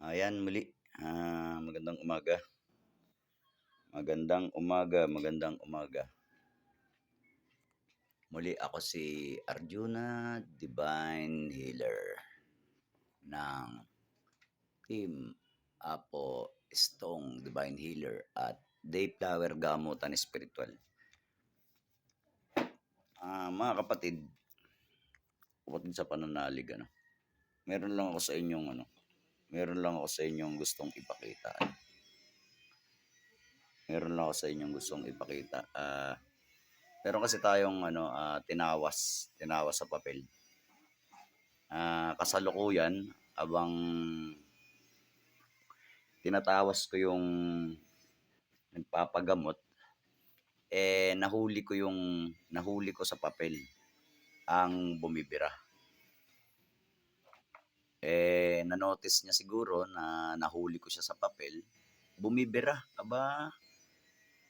Ayan muli, ah, magandang umaga. Magandang umaga, magandang umaga. Muli ako si Arjuna Divine Healer ng Team Apo Stong Divine Healer at Dayflower Gamutan Spiritual. Ah, mga kapatid, kapatid sa pananalig, ano, meron lang ako sa inyong ano, meron lang ako sa inyong gustong ipakita. Meron lang ako sa inyong gustong ipakita. Ah, meron kasi tayong ano, ah, tinawas, tinawas sa papel. Ah, kasalukuyan abang tinatawas ko yung nagpapagamot eh nahuli ko yung nahuli ko sa papel ang bumibira. Eh na-notice niya siguro na nahuli ko siya sa papel, bumibira. Aba,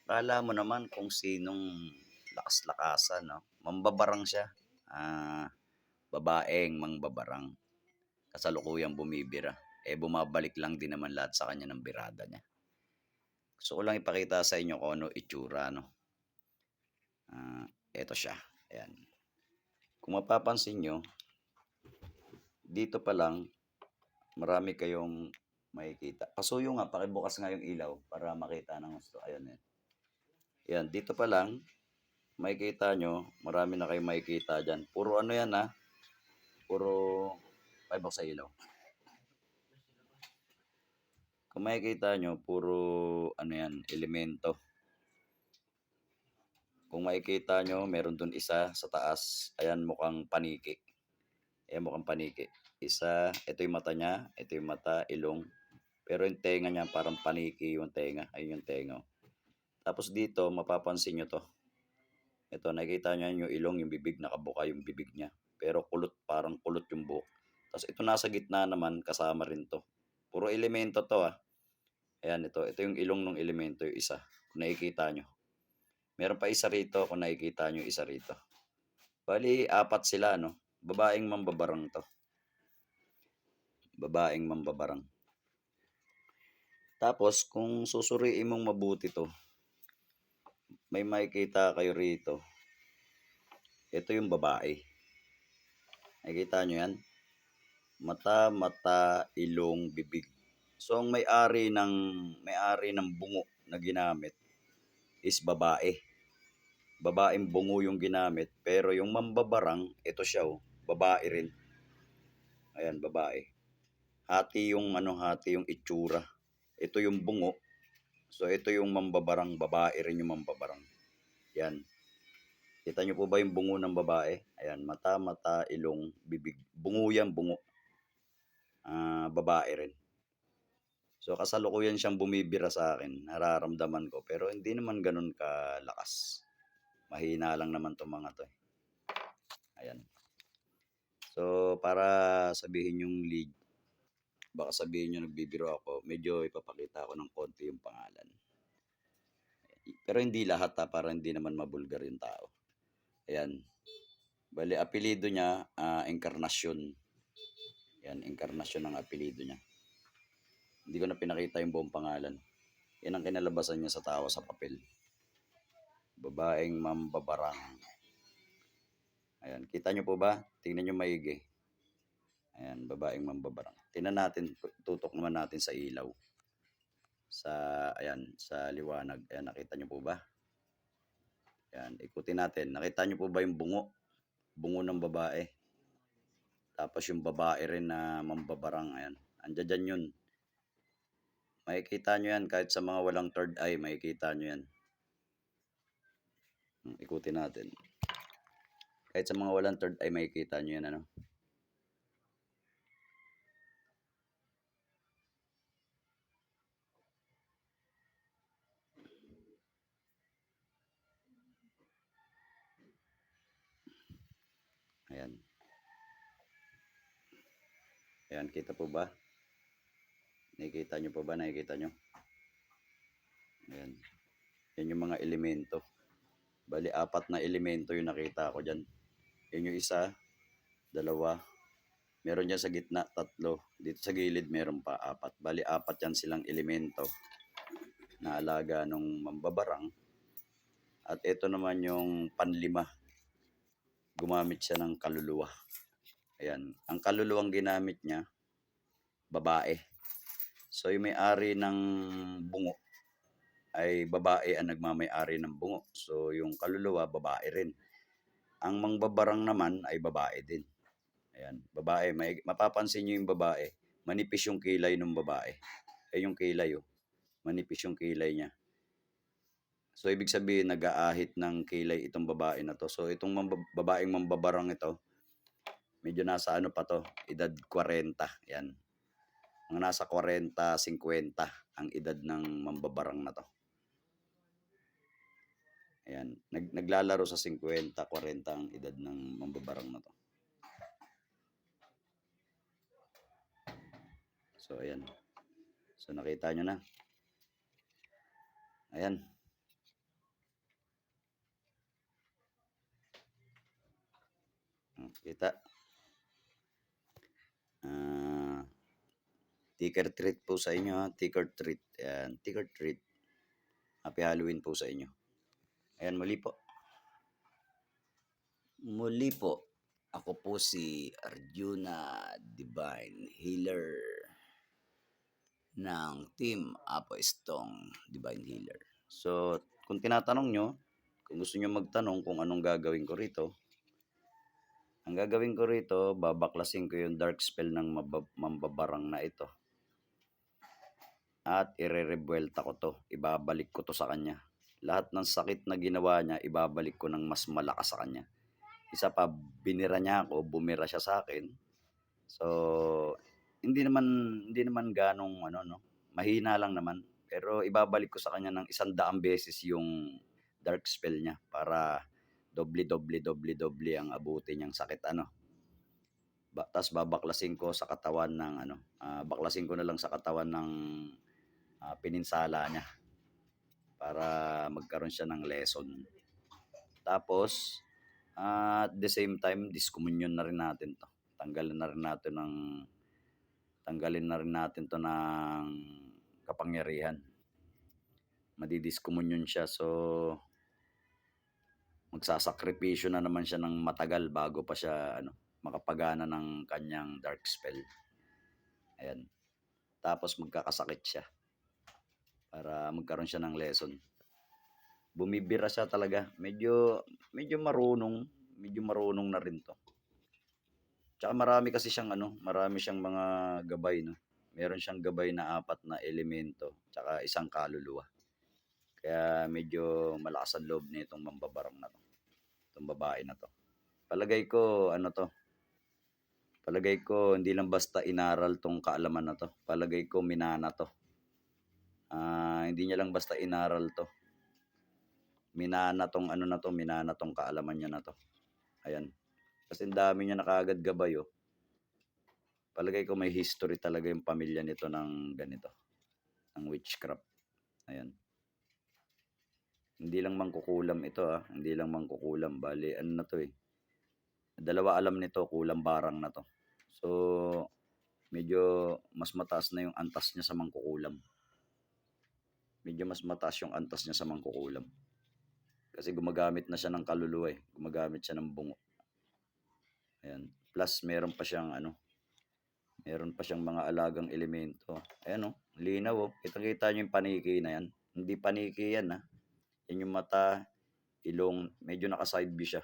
kala mo naman kung sinong lakas-lakasan, no? Mambabarang siya. Ah, babaeng mangbabarang. Kasalukuyang bumibira. Eh bumabalik lang din naman lahat sa kanya ng birada niya. Gusto ko lang ipakita sa inyo kung ano itsura, no? Ah, eto siya. Ayan. Kung mapapansin nyo, dito pa lang, marami kayong makikita. Pasuyo nga, pakibukas nga yung ilaw para makita ng gusto. Ayan yan. Yan, dito pa lang, makikita nyo, marami na kayong makikita dyan. Puro ano yan ha, puro, paibok sa ilaw. Kung makikita nyo, puro ano yan, elemento. Kung makikita nyo, meron dun isa sa taas. Ayan, mukhang paniki. Ayan, mukhang paniki. Isa, ito yung mata niya. Ito yung mata, ilong. Pero yung tenga niya, parang paniki yung tenga. Ayun yung tenga. Tapos dito, mapapansin nyo to. Ito, nakikita nyo yung ilong, yung bibig, nakabuka yung bibig niya. Pero kulot, parang kulot yung buhok. Tapos ito nasa gitna naman, kasama rin to. Puro elemento to ah. Ayan, ito. Ito yung ilong ng elemento, yung isa. Kung nakikita nyo. Meron pa isa rito, kung nakikita nyo isa rito. Bali, apat sila, no? Babaeng mambabarang to. Babaeng mambabarang. Tapos, kung susuriin mong mabuti to, may makikita kayo rito. Ito yung babae. Nakikita nyo yan? Mata, mata, ilong, bibig. So, ang may-ari ng, may-ari ng bungo na ginamit is babae. Babaeng bungo yung ginamit. Pero yung mambabarang, ito siya oh, babae rin. Ayan, babae. Hati yung ano, hati yung itsura. Ito yung bungo. So, ito yung mambabarang, babae rin yung mambabarang. Yan. Kita nyo po ba yung bungo ng babae? Ayan, mata, mata, ilong, bibig. Bungo yan, bungo. Ah, babae rin. So, kasalukuyan siyang bumibira sa akin. Nararamdaman ko. Pero hindi naman ganun kalakas. Mahina lang naman itong mga to. eh. Ayan. So, para sabihin yung lead, baka sabihin nyo nagbibiro ako, medyo ipapakita ko ng konti yung pangalan. Pero hindi lahat ha, para hindi naman mabulgar yung tao. Ayan. Bali, apelido niya, ah, Encarnacion. Yan, Encarnacion ang apelido niya. Hindi ko na pinakita yung buong pangalan. Yan ang kinalabasan niya sa tao sa papel. Babaeng mambabarang. Ayan, kita niyo po ba? Tingnan niyo maigi. Ayan, babaeng mambabarang. Tingnan natin, tutok naman natin sa ilaw. Sa, ayan, sa liwanag. Ayan, nakita niyo po ba? Ayan, ikutin natin. Nakita niyo po ba yung bungo? Bungo ng babae. Tapos yung babae rin na mambabarang. Ayan, andyan dyan yun. Makikita nyo yan kahit sa mga walang third eye, makikita nyo yan. Hmm, Ikutin natin. Kahit sa mga walang third eye, makikita nyo yan. Ano? Ayan. Ayan, kita po ba? Nakikita nyo po ba? Nakikita nyo? Ayan. Yan yung mga elemento. Bali, apat na elemento yung nakita ko dyan. Yan yung isa, dalawa, Meron dyan sa gitna, tatlo. Dito sa gilid, meron pa apat. Bali, apat yan silang elemento na alaga nung mambabarang. At ito naman yung panlima. Gumamit siya ng kaluluwa. Ayan. Ang kaluluwang ginamit niya, babae. So, yung may-ari ng bungo ay babae ang nagmamay-ari ng bungo. So, yung kaluluwa, babae rin. Ang mangbabarang naman ay babae din. Ayan, babae. May, mapapansin nyo yung babae, manipis yung kilay ng babae. Eh, yung kilay, oh. Manipis yung kilay niya. So, ibig sabihin, nag-aahit ng kilay itong babae na to. So, itong mamba- babaeng mambabarang ito, medyo nasa ano pa to, edad 40. Yan. Mga nasa 40, 50 ang edad ng mambabarang na to. Ayan. Nag, naglalaro sa 50, 40 ang edad ng mambabarang na to. So, ayan. So, nakita nyo na. Ayan. Kita. Ah, ticker treat po sa inyo. Ticker treat. Ayan. Ticker treat. Happy Halloween po sa inyo. Ayan, muli po. Muli po. Ako po si Arjuna Divine Healer ng Team Apo Stong Divine Healer. So, kung tinatanong nyo, kung gusto nyo magtanong kung anong gagawin ko rito, ang gagawin ko rito, babaklasin ko yung dark spell ng mambabarang na ito. At irerebuelta ko to. Ibabalik ko to sa kanya. Lahat ng sakit na ginawa niya, ibabalik ko ng mas malakas sa kanya. Isa pa, binira niya ako, bumira siya sa akin. So, hindi naman hindi naman ganong ano no, mahina lang naman. Pero ibabalik ko sa kanya ng isang daang beses yung dark spell niya para doble doble doble doble ang abuti niyang sakit ano. Ba, tas babaklasin ko sa katawan ng ano, ah, baklasin ko na lang sa katawan ng ah, pininsala niya para magkaroon siya ng lesson. Tapos ah, at the same time discommunion na rin natin to. Tanggalin na rin natin ng tanggalin na rin natin to ng kapangyarihan. Madidiscommunion siya so magsasakripisyo na naman siya ng matagal bago pa siya ano makapagana ng kanyang dark spell. Ayan. Tapos magkakasakit siya para magkaroon siya ng lesson. Bumibira siya talaga. Medyo medyo marunong, medyo marunong na rin 'to. Tsaka marami kasi siyang ano, marami siyang mga gabay no. Meron siyang gabay na apat na elemento, tsaka isang kaluluwa. Kaya medyo malakas ang loob nitong mambabarang na 'to. Itong babae na 'to. Palagay ko ano 'to. Palagay ko hindi lang basta inaral tong kaalaman na 'to. Palagay ko minana 'to. Ah, hindi niya lang basta inaral 'to. Minana tong ano na 'to, minana tong kaalaman niya na 'to. Ayan. Kasi ang dami niya na kaagad gabay oh. Palagay ko may history talaga yung pamilya nito ng ganito. Ng witchcraft. Ayan. Hindi lang mangkukulam ito ah. Hindi lang mangkukulam. Bali, ano na to eh. Dalawa alam nito, kulang barang na to. So, medyo mas mataas na yung antas niya sa mangkukulam. Medyo mas mataas yung antas niya sa mangkukulam. Kasi gumagamit na siya ng kaluluwa eh. Gumagamit siya ng bungo. Ayan. Plus, meron pa siyang ano, meron pa siyang mga alagang elemento. Ayan oh, linaw oh. Kita-kita niyo yung paniki na yan. Hindi paniki yan ah. Yan yung mata, ilong, medyo naka-side view siya.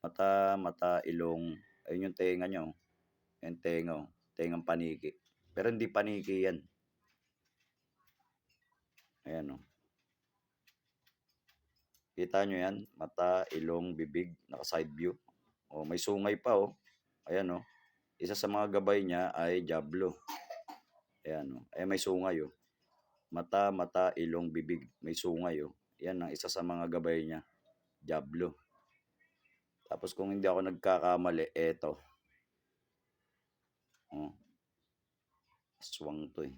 Mata, mata, ilong, ayun yung tenga niya oh. Yan tenga oh. Tengang paniki. Pero hindi paniki yan. Ayan oh. Kita nyo yan? Mata, ilong, bibig, naka-side view. Oh, may sungay pa oh. Ayan oh. Isa sa mga gabay niya ay Diablo. Ayan oh. Ay may sungay oh. Mata, mata, ilong, bibig, may sungay oh. Yan ang isa sa mga gabay niya. Diablo. Tapos kung hindi ako nagkakamali, eto. Oh. Aswang to eh.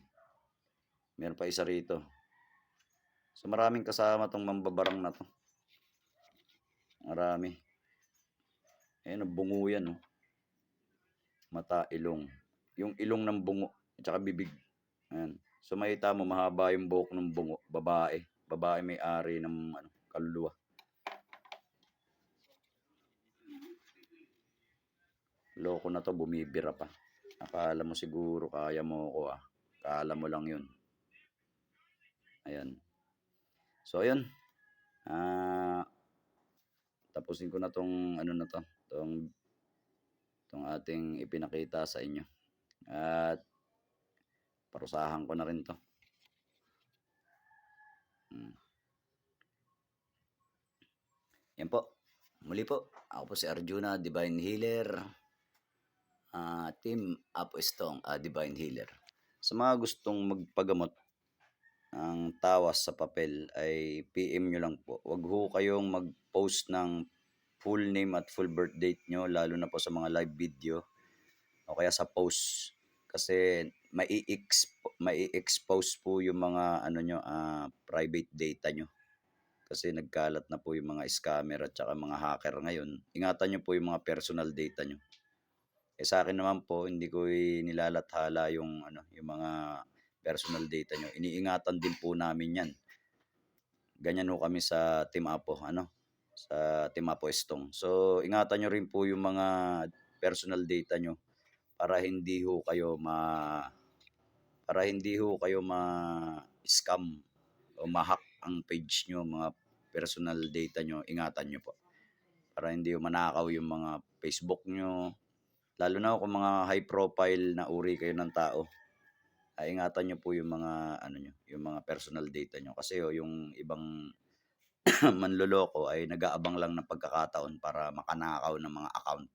Meron pa isa rito. So maraming kasama tong mambabarang na to. Marami. Ayan, bungo yan oh. mata, ilong. Yung ilong ng bungo, at saka bibig. Ayan. So makita mo, mahaba yung buhok ng bungo, babae. Babae may-ari ng ano, kaluluwa. Loko na to, bumibira pa. Akala mo siguro kaya mo ko ah. Akala mo lang yun. Ayan. So, ayun. Ah, tapusin ko na tong ano na to, tong tong ating ipinakita sa inyo. At parusahan ko na rin to. Hmm. Yan po. Muli po, ako po si Arjuna, Divine Healer. Ah, team Apo Estong, ah, Divine Healer. Sa mga gustong magpagamot ng tawas sa papel ay PM nyo lang po. Huwag ho kayong mag-post ng full name at full birth date nyo, lalo na po sa mga live video o kaya sa post. Kasi mai-expose po yung mga ano nyo, ah, private data nyo. Kasi nagkalat na po yung mga scammer at saka mga hacker ngayon. Ingatan nyo po yung mga personal data nyo. Eh sa akin naman po, hindi ko nilalathala yung ano, yung mga personal data nyo. Iniingatan din po namin yan. Ganyan ho kami sa Team Apo, ano? Sa Team Apo Estong. So, ingatan nyo rin po yung mga personal data nyo para hindi ho kayo ma para hindi ho kayo ma-scam o ma-hack ang page nyo, mga personal data nyo, ingatan nyo po. Para hindi ho manakaw yung mga Facebook nyo, lalo na kung mga high profile na uri kayo ng tao ingatan nyo po yung mga ano nyo, yung mga personal data nyo kasi oh, yung ibang manloloko ay nag-aabang lang ng pagkakataon para makanakaw ng mga account.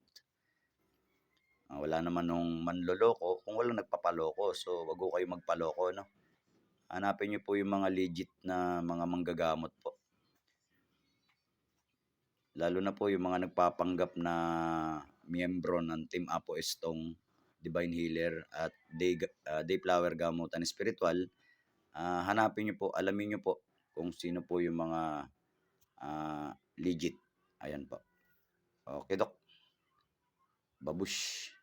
Ah, wala naman nung manloloko kung walang nagpapaloko. So, wag ho kayo magpaloko, no? Hanapin nyo po yung mga legit na mga manggagamot po. Lalo na po yung mga nagpapanggap na miyembro ng Team Apo Estong Divine Healer at Day, uh, Dayflower Gamutan Spiritual. Ah, hanapin nyo po, alamin nyo po kung sino po yung mga ah, legit. Ayan po. Okay, Dok. Babush.